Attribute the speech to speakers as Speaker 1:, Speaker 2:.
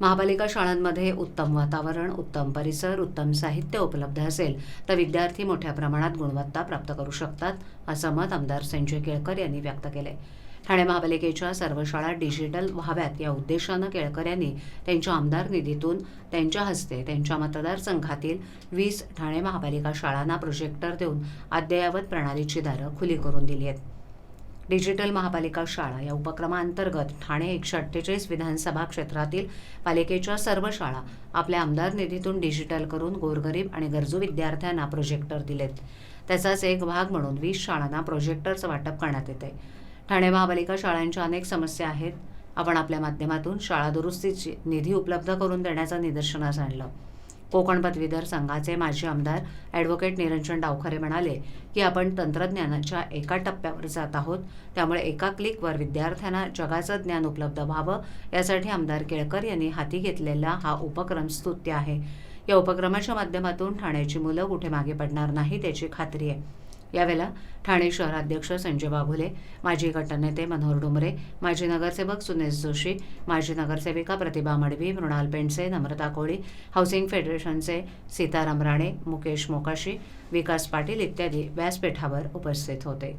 Speaker 1: महापालिका शाळांमध्ये उत्तम वातावरण उत्तम परिसर उत्तम साहित्य उपलब्ध असेल तर विद्यार्थी मोठ्या प्रमाणात गुणवत्ता प्राप्त करू शकतात असं मत आमदार संजय केळकर यांनी व्यक्त केले. ठाणे महापालिकेच्या सर्व शाळा डिजिटल व्हाव्यात या उद्देशानं केळकर यांनी त्यांच्या आमदार निधीतून त्यांच्या हस्ते त्यांच्या मतदारसंघातील वीस ठाणे महापालिका शाळांना प्रोजेक्टर देऊन अद्ययावत प्रणालीची दारं खुली करून दिली आहेत. डिजिटल महापालिका शाळा या उपक्रमाअंतर्गत ठाणे एकशे अठ्ठेचाळीस विधानसभा क्षेत्रातील पालिकेच्या सर्व शाळा आपल्या आमदार निधीतून डिजिटल करून गोरगरीब आणि गरजू विद्यार्थ्यांना प्रोजेक्टर दिलेत. त्याचाच एक भाग म्हणून वीस शाळांना प्रोजेक्टरचं वाटप करण्यात येते ठाणे महापालिका शाळांच्या अनेक समस्या आहेत. आपण आपल्या माध्यमातून शाळा दुरुस्तीची निधी उपलब्ध करून देण्याचं निदर्शनास आणलं. कोकण पदवीधर संघाचे माजी आमदार ॲडव्होकेट निरंजन डावखरे म्हणाले की आपण तंत्रज्ञानाच्या एका टप्प्यावर जात आहोत. त्यामुळे एका क्लिकवर विद्यार्थ्यांना जगाचं ज्ञान उपलब्ध व्हावं. यासाठी आमदार केळकर यांनी हाती घेतलेला हा उपक्रम स्तुत्य आहे. या उपक्रमाच्या माध्यमातून ठाण्याची मुलं कुठे मागे पडणार नाही याची खात्री आहे. यावेळेला ठाणे शहराध्यक्ष संजय बाभुले माजी गटनेते मनोहर डुमरे माजी नगरसेवक सुनेश जोशी माजी नगरसेविका प्रतिभा मडवी मृणाल पेंडसे नम्रता कोळी हाऊसिंग फेडरेशनचे सीताराम राणे मुकेश मोकाशी विकास पाटील इत्यादी व्यासपीठावर उपस्थित होते.